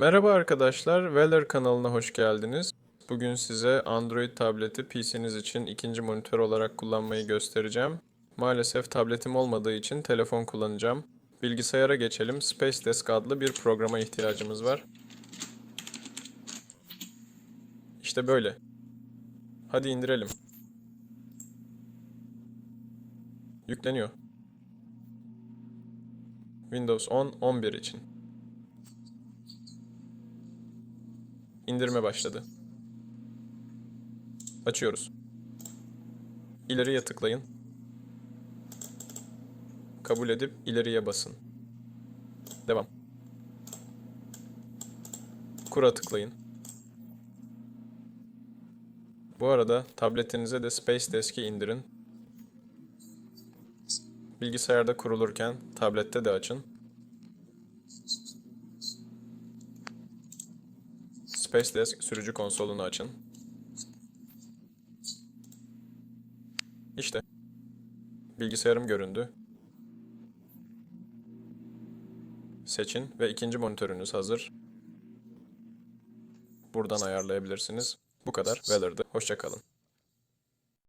Merhaba arkadaşlar, Veller kanalına hoş geldiniz. Bugün size Android tableti PC'niz için ikinci monitör olarak kullanmayı göstereceğim. Maalesef tabletim olmadığı için telefon kullanacağım. Bilgisayara geçelim. Space Desk adlı bir programa ihtiyacımız var. İşte böyle. Hadi indirelim. Yükleniyor. Windows 10 11 için. İndirme başladı. Açıyoruz. İleriye tıklayın. Kabul edip ileriye basın. Devam. Kura tıklayın. Bu arada tabletinize de Space Desk'i indirin. Bilgisayarda kurulurken tablette de açın. Space Desk sürücü konsolunu açın. İşte. Bilgisayarım göründü. Seçin ve ikinci monitörünüz hazır. Buradan ayarlayabilirsiniz. Bu kadar. Weller'dı. Hoşçakalın.